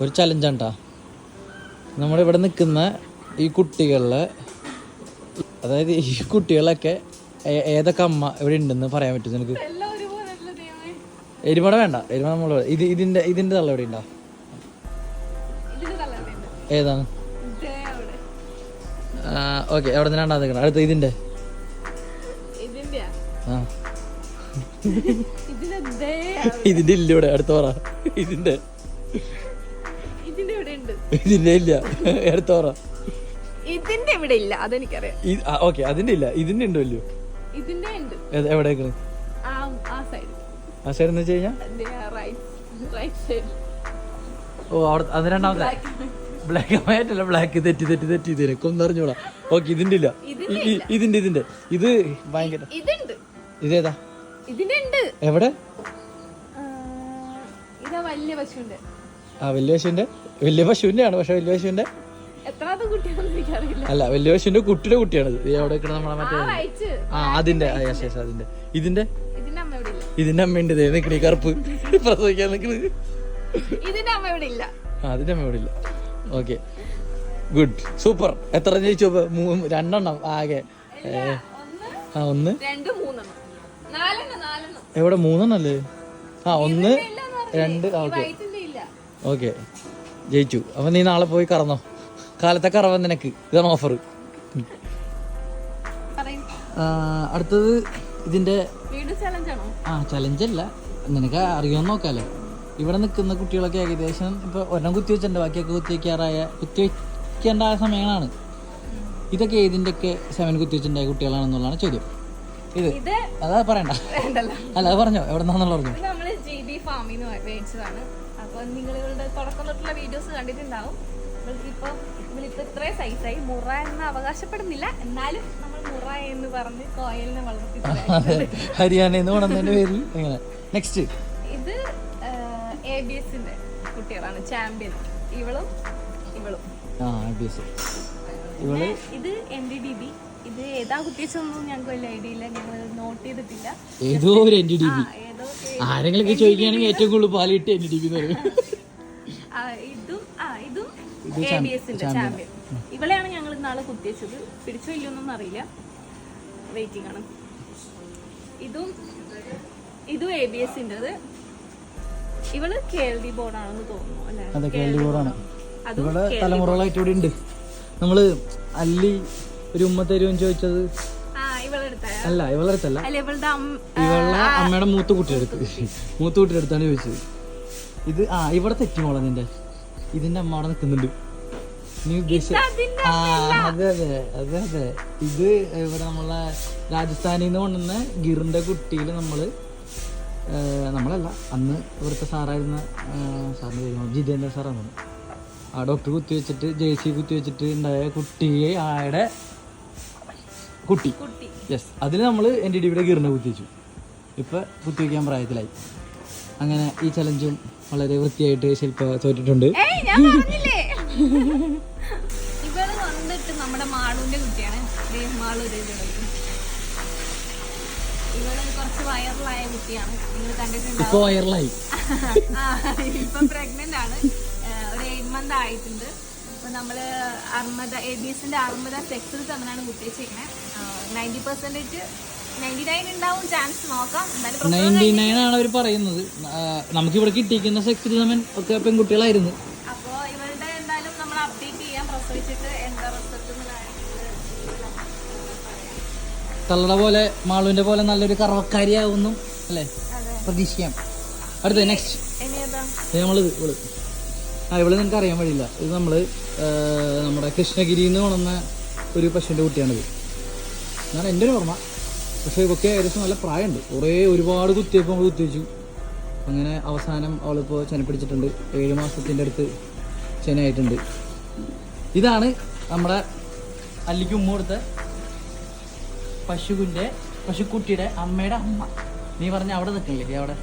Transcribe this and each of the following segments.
ഒരു ചലഞ്ചാണ് കേട്ടോ നമ്മളിവിടെ നിൽക്കുന്ന ഈ കുട്ടികളിലെ അതായത് ഈ കുട്ടികളൊക്കെ ഏതൊക്കെ അമ്മ ഇവിടെ ഉണ്ടെന്ന് പറയാൻ പറ്റും നിനക്ക്? എരുമട വേണ്ട. എരുമട നമ്മൾ ഇത് ഇതിന്റെ ഇതിന്റെ തള്ള എവിടെ ഉണ്ടോ? ഏതാണ്? ഓക്കെ എവിടെ നിന്ന് രണ്ടാമത് നിൽക്കണം. അടുത്ത ഇതിന്റെ? ഇതിന്റെ ആ ഇതിന്റെ ഇല്ല ഇവിടെ അടുത്ത പറ. ഇതിന്റെ. ഇതിന്റെ ഇല്ല. എടുത്തോറ ഇതിന്റെ ഇവിടെ ഇല്ല അതെനിക്കറിയാം. ഓക്കെ അതിന്റെ ഇല്ല. ഇതിന്റെ ഉണ്ടോ ഇല്ലയോ? ഇതിന്റെ ഉണ്ട്. എവിടെ ആ ആ സൈഡ് ആ സൈഡ് എന്ന് വെച്ച് കഴിഞ്ഞാൽ ഓ അവിടെ അത് രണ്ടാമത്തെ. ബ്ലാക്ക് ആൻഡ് അല്ല ബ്ലാക്ക് തെറ്റി തെറ്റി തെറ്റി ഇതിനെ അറിഞ്ഞൂടാ. ഓക്കെ ഇതിന്റെ ഇല്ല. ഇതിന്റെ ഇതിന്റെ ഇത് ഭയങ്കര ഇതേതാ? എവിടെ? ഇതാ വലിയ പശുണ്ട് ആ വലിയ പശുവിന്റെ വലിയ പശുവിന്റെയാണ് പക്ഷെ വലിയ പശുവിന്റെ അല്ല വലിയ പശുവിന്റെ കുട്ടിയുടെ കുട്ടിയാണ് അവിടെ നമ്മളെ മറ്റേ ആ അതിന്റെ. yes, അതിന്റെ. ഇതിന്റെ? ഇതിന്റെ അമ്മ ഇവിടെ അമ്മയുണ്ട്. നിക്കണി കറുപ്പ്. പ്രസവിക്കാൻ നിക്കണത് ഇതിന്റെ അമ്മ ഇവിടെ ഇല്ല ആ അതിന്റെ അമ്മ ഇവിടെ ഇല്ല ഓക്കെ. ഗുഡ് സൂപ്പർ എത്ര ജയിച്ചു? അപ്പൊ? മൂന്ന് രണ്ടെണ്ണം ആകെ. ആ ഒന്ന്. മൂന്നെണ്ണം. എവിടെ? മൂന്നെണ്ണല്ലേ? ആ ഒന്ന് രണ്ട് ഓക്കെ. ഓക്കെ. ജയിച്ചു. അപ്പം നീ നാളെ പോയി കറന്നോ. കാലത്തെ കറവൻ നിനക്ക്. ഇതാണ് ഓഫർ അടുത്തത് ഇതിന്റെ വീട് ചലഞ്ച് ആണോ? ആ ചലഞ്ചല്ല നിനക്ക് അറിയാമെന്ന് നോക്കാലോ. ഇവിടെ നിൽക്കുന്ന കുട്ടികളൊക്കെ ഏകദേശം ഇപ്പൊ ഒരെണ്ണം കുത്തി വെച്ചിട്ടുണ്ട്. ബാക്കിയൊക്കെ കുത്തി വെക്കാറായ കുത്തി വെക്കേണ്ട ആ സമയങ്ങളാണ്. ഇതൊക്കെ ഏതിന്റെയൊക്കെ സെവൻ കുത്തി വെച്ചിട്ടുണ്ടായ കുട്ടികളാണെന്നുള്ളതാണ് ചോദ്യം. ഇത് അതാ പറയണ്ട. അല്ല അത് പറഞ്ഞോ. എവിടെ നിന്നാന്നുള്ള പറഞ്ഞു അപ്പൊ നിങ്ങളുടെ തുടക്കം തൊട്ടുള്ള വീഡിയോസ് കണ്ടിട്ടുണ്ടാവും. ഇവൾക്കിപ്പോ ഇവളിപ്പോ ഇത്രയും സൈസായി മുറ എന്ന് അവകാശപ്പെടുന്നില്ല. എന്നാലും നമ്മൾ മുറ എന്ന് പറഞ്ഞ് കോയലിനെ വളർത്തി ഹരിയാന ഹരിയാനയിൽ നിന്ന് കൊണ്ടുവന്നതിന്റെ പേരിൽ എങ്ങനെ നെക്സ്റ്റ് ഇത് എ ബി എസിന്റെ കുട്ടികളാണ്. ചാമ്പ്യൻ ഇവളും ഇവളും. ആ ബി എസ് ഇവൾ ഇത് എൻ ഡി ഡി ബി ഇത് ഏതാ കുട്ടിയൊന്നും ഞങ്ങൾക്ക് വലിയ ഐഡിയ ഇല്ല. ഞങ്ങൾ നോട്ട് ചെയ്തിട്ടില്ല. ഏതോ ഒരു എൻ ഡി ഡി ബി ഏതോ ആരെങ്കിലും ചോദിക്കുകയാണെങ്കിൽ ഏറ്റവും കൂടുതൽ പാലിട്ട് എൻ ഡി ഡി ബി എന്ന് പറയും. ആ, ഇതും ആ ഇതും എ ബി എസിന്റെ ചാമ്പ്യൻ. ഇവളെയാണ് ഞങ്ങൾ ഇന്നാൾ കുത്തിവെച്ചത്. പിടിച്ചോ ഇല്ലൊന്നും അറിയില്ല. വെയിറ്റിംഗ് ആണ്. ഇതും ഇതും എ ബി എസിന്റെത് ഇവൾ കെ എൽ ഡി ബോർഡാണെന്ന് തോന്നുന്നു അല്ലേ? അതെ കേൾവി ബോർഡാണ് അതും ഇവിടെ തലമുറകളായിട്ട് ഇവിടെ ഉണ്ട്. നമ്മൾ അല്ലി ഒരു ഉമ്മ തരുമെന്ന് ചോദിച്ചത്? അല്ല ഇവളെടുത്തല്ല. ഇവളുടെ അമ്മ ഇവളുടെ അമ്മയുടെ മൂത്ത കുട്ടിയെടുത്ത്. മൂത്ത കുട്ടിയെടുത്താണ് ചോദിച്ചത്. ഇത് ആ ഇവിടെ തെറ്റിമോളെ നിന്റെ. ഇതിന്റെ അമ്മ അവിടെ നിൽക്കുന്നുണ്ട്. നീ ഉദ്ദേശിച്ച അതിന്റെ ആ അതെ അതെ അതെ അതെ. ഇത് ഇവിടെ നമ്മളെ രാജസ്ഥാനിൽ നിന്ന് കൊണ്ടുവന്ന ഗിറിന്റെ കുട്ടിയിൽ നമ്മൾ നമ്മളല്ല അന്ന് ഇവിടുത്തെ സാറായിരുന്ന സാറിന് പേര് ജിതേന്ദ്ര സാറാണ്. ആ ഡോക്ടർ കുത്തി വെച്ചിട്ട് ജെ സി കുത്തി വെച്ചിട്ട് ഉണ്ടായ കുട്ടിയെ ആയുടെ കുട്ടി. യെസ് അതിൽ നമ്മൾ എന്റെ ഇടിയുടെ കീറിനെ കുത്തിച്ചു ഇപ്പം കുത്തിവെക്കാൻ പ്രായത്തിലായി. അങ്ങനെ ഈ ചലഞ്ചും വളരെ വൃത്തിയായിട്ട് ശില്പ തോറ്റിട്ടുണ്ട്. ഇവൾ വന്നിട്ട് നമ്മുടെ മാളൂന്റെ കുട്ടിയാണ്. ഇവൾ കുറച്ച് വയറിലായ കുട്ടിയാണ്. നിങ്ങൾ കണ്ടിട്ടുണ്ടാവും. ഇപ്പൊ പ്രഗ്നന്റ് ആണ്. ഒരു എയ്റ്റ് മന്ത് ആയിട്ടുണ്ട്. അപ്പൊ നമ്മൾ അർമ്മത എ ബി എസിന്റെ അർമ്മദ സെക്സിൽ തമ്മിലാണ് കുട്ടിയെ പെർസെന്റേജ് നയന്റി പെർസെന്റേജ് ഉണ്ടാവും ചാൻസ് നോക്കാം. എന്തായാലും പ്രസവം നയന്റി നയൻ ആണ് അവർ പറയുന്നത്. നമുക്ക് നമുക്കിവിടെ കിട്ടിയിരിക്കുന്ന സെക്സ് സമൻ ഒക്കെ പെൺകുട്ടികളായിരുന്നു. അപ്പോൾ എന്തായാലും നമ്മൾ അപ്ഡേറ്റ് ചെയ്യാം. പ്രസവിച്ചിട്ട് എന്താ റിസൾട്ട് പോലെ മാളുവിന്റെ പോലെ നല്ലൊരു കറവക്കാരിയാവുന്നു അല്ലേ? പ്രതീക്ഷിക്കാം. അടുത്ത നെക്സ്റ്റ് നമ്മളിത് ഇവൾ. ആ ഇവൾ നിനക്ക് അറിയാൻ വഴിയില്ല. ഇത് നമ്മൾ നമ്മുടെ കൃഷ്ണഗിരിയിൽ നിന്ന് കൊണ്ടുവന്ന ഒരു പശുവിന്റെ കുട്ടിയാണിത്. എന്നാണ് എന്റെ ഒരു ഓർമ്മ. പക്ഷേ ഇതൊക്കെ ഏകദേശം നല്ല പ്രായമുണ്ട്. കുറേ ഒരുപാട് കുത്തിയപ്പോൾ നമ്മൾ കുത്തിവെച്ചു. അങ്ങനെ അവസാനം അവളിപ്പോൾ ചെന പിടിച്ചിട്ടുണ്ട്. ഏഴ് മാസത്തിന്റെ അടുത്ത് ചെനയായിട്ടുണ്ട് ഇതാണ് നമ്മുടെ അല്ലിക്ക് ഉമ്മ കൊടുത്ത പശുവിന്റെ പശുക്കുട്ടിയുടെ അമ്മയുടെ അമ്മ. നീ പറഞ്ഞ അവിടെ നിൽക്കണില്ലേ? അവിടെ?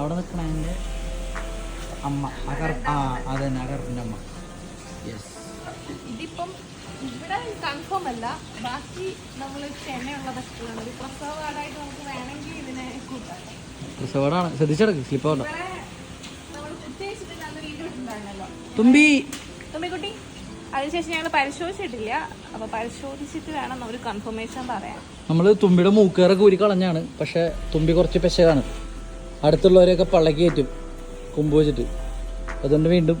അവിടെ നിൽക്കണതിന്റെ അമ്മ അഗർ ആ അതന്നെ ആ അമ്മ. യെസ് ഇതിപ്പം ഇവിടെ കൺഫേം അല്ല. ബാക്കി നമ്മൾ ചെന്നൈയുള്ള പശുക്കളാണ് ഒരു പ്രസവ വാർഡായിട്ട് നമുക്ക് വേണമെങ്കിൽ ഇതിനെ കൂട്ടാം. പ്രസവടാണ് ശ്രദ്ധിച്ചെടുക്ക് സ്ലിപ്പ് ആവണ്ട. തുമ്പി. തുമ്പിക്കുട്ടി അതിനുശേഷം ഞങ്ങൾ പരിശോധിച്ചിട്ടില്ല. അപ്പൊ പരിശോധിച്ചിട്ട് വേണം ഒരു കൺഫർമേഷൻ പറയാൻ. നമ്മൾ തുമ്പിയുടെ മൂക്കേറൊക്കെ കൂരി കളഞ്ഞാണ്. പക്ഷെ തുമ്പി കുറച്ച് പെശകാണ്. അടുത്തുള്ളവരെയൊക്കെ പള്ളക്ക് കയറ്റും. കൊമ്പ് വെച്ചിട്ട്. അതുകൊണ്ട് വീണ്ടും